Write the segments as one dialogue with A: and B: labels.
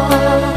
A: ำ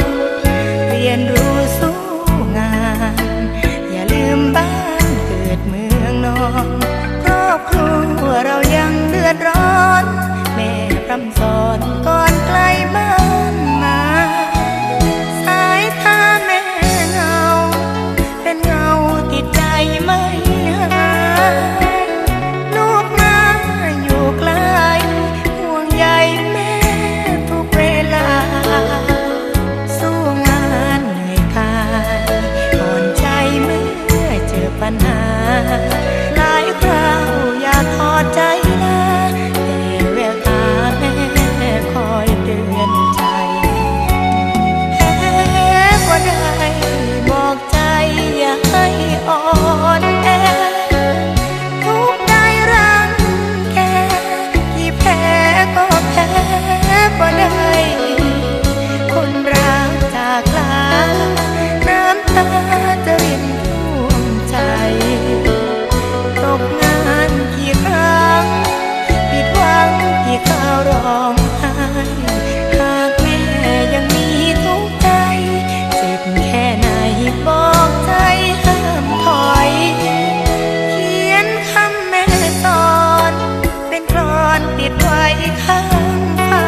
A: ไว้ข้างฟ้า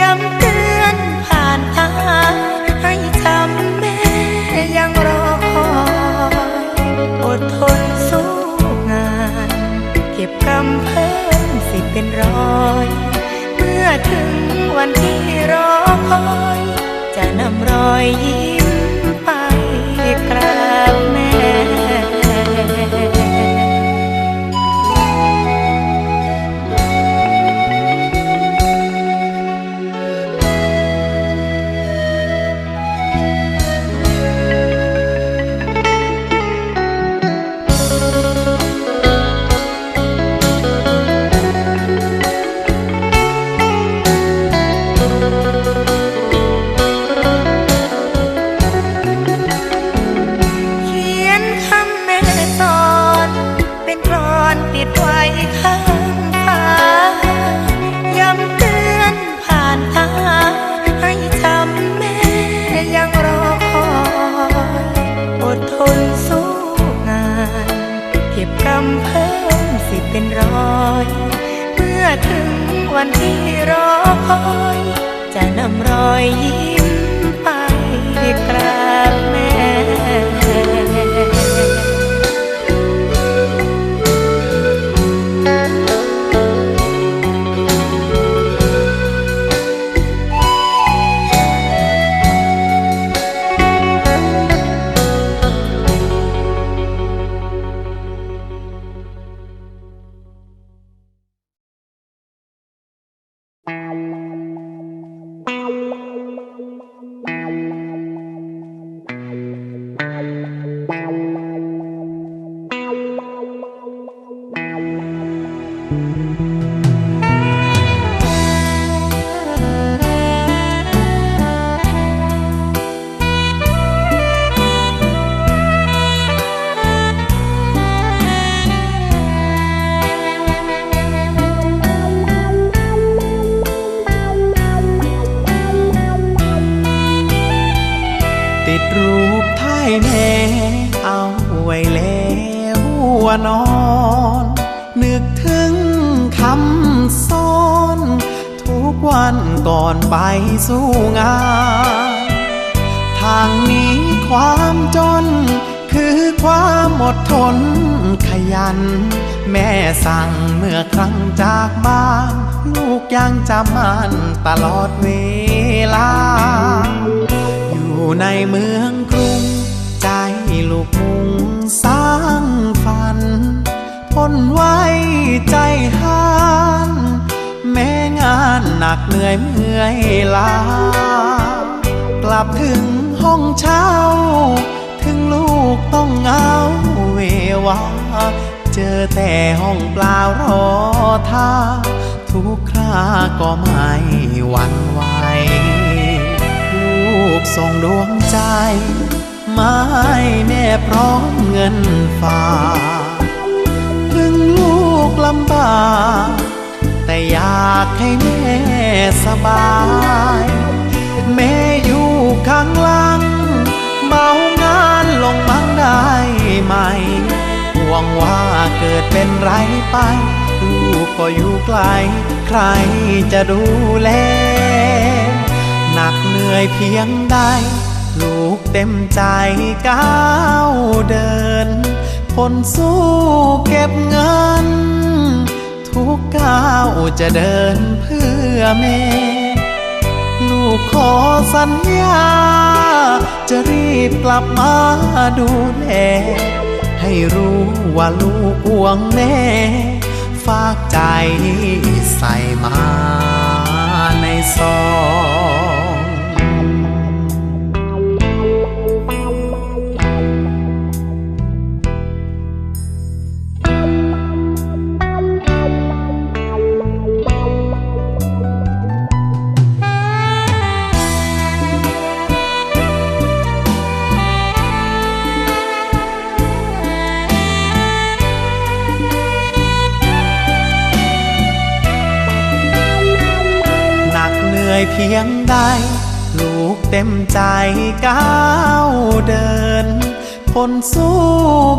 A: ย้ำเตือนผ่านตาให้จำแม่ยังรอคอยอดทนสู้งาน เก็บกำเพิ่มสิเป็นร้อย เมื่อถึงวันที่รอคอย จะนำรอยยิ้มไปกร ก็บกำเพิ่มสิเป็นร้อย เมื่อถึงวันที่รอคอย จะนำรอยยิ้มไปกราบแม่
B: ปท้ายแม่เอาไว้แล้วว่านอน นึกถึงคำสอน ทุกวันก่อนไปสู้งาน ทางนี้ความจน คือความอดทนขยัน แม่สั่งเมื่อครั้งจากบ้าน ลูกยังจำมันตลอดเวลา อยู่ในเมืองกรุง ลูกมุงสร้างฝันทนไว้ใจห้านแม้งานหนักเหนื่อยเมื่อยล้ากลับถึงห้องเช่าถึงลูกต้องเงาเววา เจอแต่ห้องเปล่ารอท่า ทุกคราก็ไม่หวั่นไหวลูกส่งดวงใจ ไม้แม่พร้อมเงินฝากถึงลูกลำบากแต่อยากให้แม่สบาย แม่อยู่ข้างหลัง เบางานลงมังได้ไหมหวังว่าเกิดเป็นไรไป ลูกก็อยู่ไกล ใครจะดูแล หนักเหนื่อยเพียงใด เต็มใจก้าวเดิน คนสู้เก็บเงิน ทุกก้าวจะเดินเพื่อแม่ ลูกขอสัญญา จะรีบกลับมาดูแล ให้รู้ว่าลูกห่วงแม่ ฝากใจใส่มา เหนื่อยเพียงใด ลูกเต็มใจก้าวเดิน คนสู้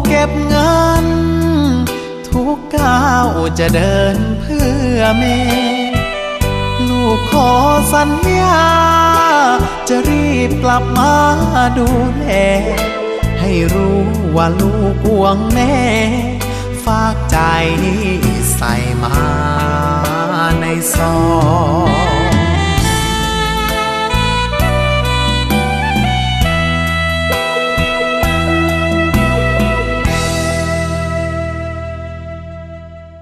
B: เก็บเงิน ทุกก้าวจะเดินเพื่อแม่ ลูกขอสัญญา จะรีบกลับมาดูแล ให้รู้ว่าลูกห่วงแม่ ฝากใจใส่มาในซอง